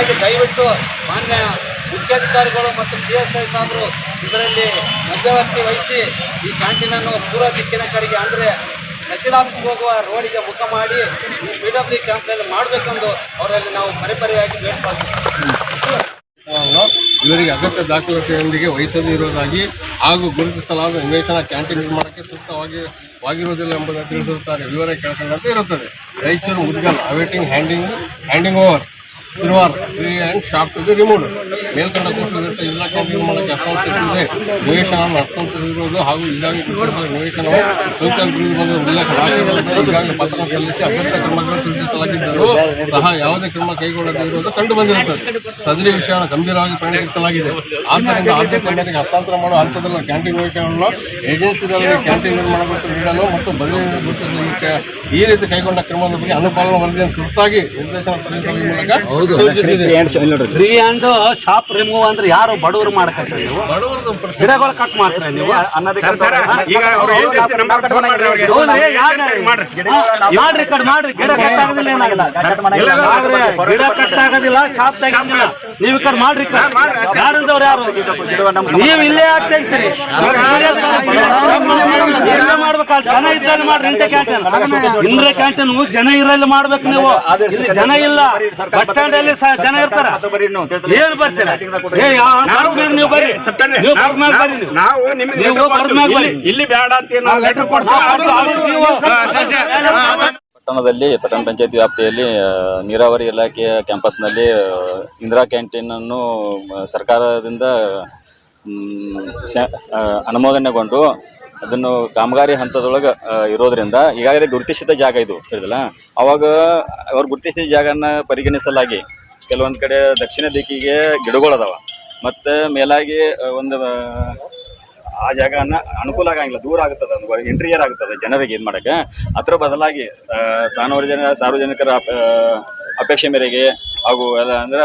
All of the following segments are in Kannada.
ಹಾಗಾಗಿ ದಯವಿಟ್ಟು ಮಾನ್ಯ ಮುಖ್ಯಾಧಿಕಾರಿಗಳು ಮತ್ತು ಪಿ ಎಸ್ ಐ ಇದರಲ್ಲಿ ಮಧ್ಯವರ್ತಿ ವಹಿಸಿ ಈ ಕ್ಯಾಂಟೀನನ್ನು ಪೂರ್ವ ದಿಕ್ಕಿನ ಕಡೆಗೆ ಅಂದರೆ ತಹಶೀಲ್ ಆಫೀಸ್ಗೆ ಹೋಗುವ ರೋಡಿಗೆ ಮುಖ ಮಾಡಿ ಈ ಪಿ ಡಬ್ಲ್ಯೂ ಕ್ಯಾಂಪ್ನಲ್ಲಿ ಮಾಡಬೇಕೆಂದು ಅವರಲ್ಲಿ ನಾವು ಪರಿಪರಿಯಾಗಿ ಬೇಡ್ಕೊಳ್ತೀವಿ ಇವರಿಗೆ ಅಗತ್ಯ ದಾಖಲಾತಿಯೊಂದಿಗೆ ವಹಿಸದೇ ಇರುವುದಾಗಿ ಹಾಗೂ ಗುರುತಿಸಲಾದ ನಿವೇಶನ ಕ್ಯಾಂಟೀನ್ ನಿರ್ಮಾಣಕ್ಕೆ ಸೂಕ್ತವಾಗಿ ವಾಗಿರುವುದಿಲ್ಲ ಎಂಬುದನ್ನು ತಿಳಿಸುತ್ತಾರೆ ವಿವರ ಕೇಳಿಸಿದಂತೆ ಇರುತ್ತದೆ. ರೈತರು Mudgal awaiting handing handing over ತಿರುವಾರ್ free and shop to be removed ಮೇಲ್ಕಂಡ court ಎಲ್ಲ ಕ್ಯಾಂಟೀನ್ ಮಾಡೋಕ್ಕೆ ಹಸ್ತಾಂತರಿಸಿದೆ ನಿವೇಶನವನ್ನು ಹಸ್ತಾಂತರಿಸಿರುವುದು ಹಾಗೂ ಈಗಾಗಲೇ ಗ್ರೀನ್ ಬಂದ ಉಲ್ಲೇಖ ಈಗಾಗಲೇ ಪತ್ರ ಸಲ್ಲಿಸಿ ಅಗತ್ಯ ಕ್ರಮಗಳನ್ನು ಸೂಚಿಸಲಾಗಿದ್ದರೂ ಸಹ ಯಾವುದೇ ಕ್ರಮ ಕೈಗೊಳ್ಳದಿರುವುದು ಕಂಡು ಬಂದಿರುತ್ತದೆ. ಸದರಿ ವಿಷಯವನ್ನು ಗಂಭೀರವಾಗಿ ಪರಿಗಣಿಸಲಾಗಿದೆ ಆದ್ದರಿಂದ ಆದ್ಯತೆ ಮೇರೆಗೆ ಹಸ್ತಾಂತರ ಮಾಡುವ ಹಂತದಲ್ಲಿ ಕ್ಯಾಂಟೀನ್ ನಿವೇಶನವನ್ನು ಏಜೆನ್ಸಿಗಳಲ್ಲಿ ಕ್ಯಾಂಟೀನ್ ನಿರ್ಮಾಣ ಗುರುತು ನೀಡಲು ಮತ್ತು ಬದಲಿ ಗುರುತಿಸಲಿಕ್ಕೆ ಈ ರೀತಿ ಕೈಗೊಂಡ ಕ್ರಮದ ಬಗ್ಗೆ ಅನುಪಾಲನಾ ವರದಿಯನ್ನು ತುರ್ತಾಗಿ ನಿರ್ದೇಶನ ಸಲ್ಲಿಸುವ ಮೂಲಕ ಸೂಚಿಸಿದೆ ಅಂಡ್ ಹ್ಯಾಂಡ್ ಶಾಪ್ ರಿಮೂವ್ ಅಂದ್ರೆ ಯಾರು ಬಡವರು ಮಾಡಕತ್ತೀರಿ ನೀವು? ಗಿಡಗಳು ಕಟ್ ಮಾಡ್ತಾರೆ ನೀವು? ಮಾಡ್ರಿ. ಕಟ್ ಮಾಡ್ರಿ. ಗಿಡ ಕಟ್ ಆಗೋದಿಲ್ಲ ಏನಾಗಿಲ್ಲ. ಗಿಡ ಕಟ್ ಆಗೋದಿಲ್ಲ ಶಾಪ್ ತೆಗಿಲ್ಲ ನೀವು ಕಡೆ ಮಾಡ್ರಿ ಈ ಕಡೆ. ಯಾರು? ನೀವು ಇಲ್ಲೇ ಆಗ್ತಾ ತೆಗಿತೀರಿ ಜನ ಇದ್ದಲ್ಲಿ ಮಾಡ್ರಿ ಇಂಟೆ ಕ್ಯಾಂಟೀನ್ ಇಂದ್ರ ಕ್ಯಾಂಟೀನ್ ಜನ ಇರಲ್ಲಿ ಮಾಡ್ಬೇಕು ನೀವು. ಇಲ್ಲಿ ಜನ ಇಲ್ಲ. ಬಸ್ ಸ್ಟ್ಯಾಂಡ್ ಅಲ್ಲಿ ಜನ ಇರ್ತಾರ. ಏನ್ ಬರ್ತೀರ? ನೀವು ಬರ್ರಿ ನೀವು ಬರ್ದ್ ಬರ್ರಿ ನೀವು ನಾವು ನಿಮಗೆ ಬರ್ರಿ. ಇಲ್ಲಿ ಬೇಡ ಅಂತ ನಾವು ಲೆಟರ್ ಕೊಡ್ತೀವಿ. ಪಟ್ಟಣದಲ್ಲಿ ಪಟ್ಟಣ ಪಂಚಾಯತಿ ವ್ಯಾಪ್ತಿಯಲ್ಲಿ ನೀರಾವರಿ ಇಲಾಖೆಯ ಕ್ಯಾಂಪಸ್ನಲ್ಲಿ ಇಂದಿರಾ ಕ್ಯಾಂಟೀನ್ ಅನ್ನು ಸರ್ಕಾರದಿಂದ ಅನುಮೋದನೆಗೊಂಡು ಅದನ್ನು ಕಾಮಗಾರಿ ಹಂತದೊಳಗೆ ಇರೋದರಿಂದ ಈಗಾಗಲೇ ಗುರುತಿಸಿದ ಜಾಗ ಇದು ಹೇಳಿದಲ್ಲ ಅವಾಗ ಅವ್ರು ಗುರುತಿಸಿದ ಜಾಗನ ಪರಿಗಣಿಸಲಾಗಿ ಕೆಲವೊಂದು ಕಡೆ ದಕ್ಷಿಣ ದಿಕ್ಕಿಗೆ ಗಿಡಗಳದಾವ ಮತ್ತು ಮೇಲಾಗಿ ಒಂದು ಆ, ಜಾಗನ ಅನುಕೂಲ ಆಗಂಗಿಲ್ಲ ದೂರ ಆಗುತ್ತದೆ ಇಂಟೀರಿಯರ್ ಆಗುತ್ತದೆ ಜನರಿಗೆ ಇದು ಮಾಡೋಕ್ಕೆ. ಅದರ ಬದಲಾಗಿ ಸಾರ್ವಜನ ಸಾರ್ವಜನಿಕ ಸಾರ್ವಜನಿಕರ ಅಪ- ಅಪೇಕ್ಷೆ ಮೇರೆಗೆ ಹಾಗೂ ಎಲ್ಲ ಅಂದ್ರೆ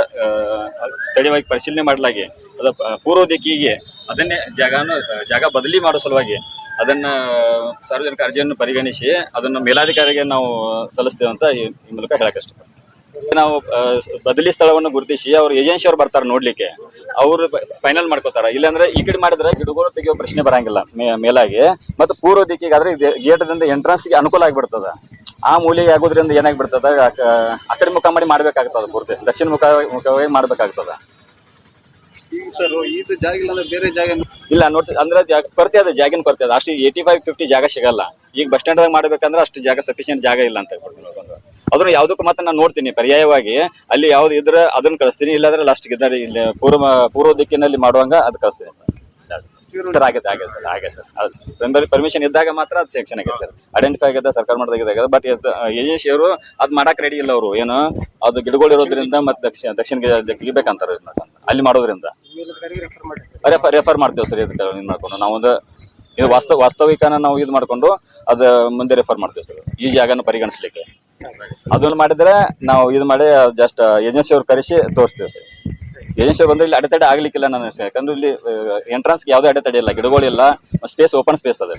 ಸ್ಥಳೀಯವಾಗಿ ಪರಿಶೀಲನೆ ಮಾಡಲಾಗಿ ಅದು ಪೂರ್ವ ದಿಕ್ಕಿಗೆ ಅದನ್ನೇ ಜಾಗನ ಜಾಗ ಬದಲಿ ಮಾಡೋ ಸಲುವಾಗಿ ಅದನ್ನ ಸಾರ್ವಜನಿಕ ಅರ್ಜಿಯನ್ನು ಪರಿಗಣಿಸಿ ಅದನ್ನು ಮೇಲಾಧಿಕಾರಿಗೆ ನಾವು ಸಲ್ಲಿಸ್ತೇವೆ ಅಂತ ಈ ಮೂಲಕ ಹೇಳಕ್ ನಾವು ಬದಲಿ ಸ್ಥಳವನ್ನು ಗುರುತಿಸಿ ಅವ್ರ ಏಜೆನ್ಸಿ ಅವ್ರು ಬರ್ತಾರೆ ನೋಡ್ಲಿಕ್ಕೆ, ಅವರು ಫೈನಲ್ ಮಾಡ್ಕೋತಾರ. ಇಲ್ಲಾಂದ್ರೆ ಈ ಕಡೆ ಮಾಡಿದ್ರೆ ಗಿಡಗಳು ತೆಗಿಯೋ ಪ್ರಶ್ನೆ ಬರಂಗಿಲ್ಲ ಮೇಲಾಗಿ. ಮತ್ತು ಪೂರ್ವ ದಿಕ್ಕಿಗೆ ಆದ್ರೆ ಗೇಟದಿಂದ ಎಂಟ್ರೆನ್ಸ್ಗೆ ಅನುಕೂಲ ಆಗಿಬಿಡ್ತದ. ಆ ಮೂಲೆಗೆ ಆಗೋದ್ರಿಂದ ಏನಾಗ್ಬಿಡ್ತದ? ಆ ಕಡೆ ಮುಖ ಮಾಡಿ ಮಾಡ್ಬೇಕಾಗ್ತದ ಪೂರ್ತಿ. ದಕ್ಷಿಣ ಮುಖ ಮುಖವಾಗಿ ಮಾಡ್ಬೇಕಾಗ್ತದ. ಸರ್ ಇದು ಜಾಗ ಇಲ್ಲ ಅಂದ್ರೆ ಬೇರೆ ಜಾಗ ಇಲ್ಲ, ನೋಡ್ತಿ, ಅಂದ್ರೆ ಕೊರತೆ ಅದ, ಜಾಗಿನ ಕೊರತೆ ಅದ. ಅಷ್ಟು ಏಯ್ಟಿ ಫೈವ್ ಫಿಫ್ಟಿ ಜಾಗ ಸಿಗಲ್ಲ. ಈಗ ಬಸ್ ಸ್ಟ್ಯಾಂಡ್ ಮಾಡ್ಬೇಕಂದ್ರೆ ಅಷ್ಟು ಜಾಗ ಸಫಿಶಿಯಂಟ್ ಜಾಗ ಇಲ್ಲ ಅಂತ ಹೇಳ್ಬಿಡ್ತೀನಿ ಅದ್ರ ಯಾವ್ದಕ್ಕೂ ಮತ್ತೆ ನಾನು ನೋಡ್ತೀನಿ, ಪರ್ಯಾಯವಾಗಿ. ಅಲ್ಲಿ ಯಾವ್ದು ಇದ್ರೆ ಅದನ್ನ ಕಳಿಸ್ತೀನಿ, ಇಲ್ಲಾಂದ್ರೆ ಲಾಸ್ಟ್ ಇದ್ದಾರೆ, ಇಲ್ಲಿ ಪೂರ್ವ ಪೂರ್ವ ದಿಕ್ಕಿನಲ್ಲಿ ಮಾಡುವಂಗ ಅದು ಕಳಿಸ್ತೀನಿ. ಸರ್ ಆಗಿದೆ ಸರ್ ಹಾಗೆ ಸರ್ ಪರ್ಮಿಷನ್ ಇದ್ದಾಗ ಮಾತ್ರ ಅದು ಸೆಕ್ಷನ್ ಆಗಿದೆ ಸರ್ ಐಡೆಂಟಿಫೈ ಆಗಿದೆ, ಸರ್ಕಾರ ಮಾಡಿದಾಗ ಬಟ್ ಏಜೆನ್ಸಿ ಅವರು ಅದ್ ಮಾಡಕ್ ರೆಡಿ ಇಲ್ಲ ಅವರು. ಏನು? ಅದು ಗಿಡಗಳು ಇರೋದ್ರಿಂದ ಮತ್ತೆ ದಕ್ಷಿಣ ದಕ್ಷಿಣ ಇದನ್ನ. ಅಲ್ಲಿ ಮಾಡೋದ್ರಿಂದ. ರೆಫರ್ ರೆಫರ್ ಮಾಡ್ತೇವೆ ಸರ್, ಇದಕ್ಕೆ ಇದು ಮಾಡ್ಕೊಂಡು. ನಾವು ಒಂದು ಇದು ವಾಸ್ತವ ವಾಸ್ತವಿಕನ ನಾವು ಇದು ಮಾಡ್ಕೊಂಡು ಅದು ಮುಂದೆ ರೆಫರ್ ಮಾಡ್ತೇವೆ ಸರ್. ಈ ಜಾಗನ ಪರಿಗಣಿಸ್ಲಿಕ್ಕೆ. ಅದನ್ನು ಮಾಡಿದ್ರೆ ನಾವು ಇದು ಮಾಡಿ ಜಸ್ಟ್ ಏಜೆನ್ಸಿ ಅವ್ರು ಕರೆಸಿ ತೋರಿಸ್ತೇವೆ ಸರ್. ಏಜೆನ್ಸಿ ಬಂದ್ರೆ ಇಲ್ಲಿ ಅಡೆತಡೆ ಆಗ್ಲಿಕ್ಕಿಲ್ಲ ನನ್ನ ಯಾಕಂದ್ರೆ ಇಲ್ಲಿ ಎಂಟ್ರೆನ್ಸ್ಗೆ ಯಾವುದೇ ಅಡೆತಡೆ ಇಲ್ಲ. ಗಿಡಗಳಿಲ್ಲ. ಸ್ಪೇಸ್ ಓಪನ್ ಸ್ಪೇಸ್ ಅದ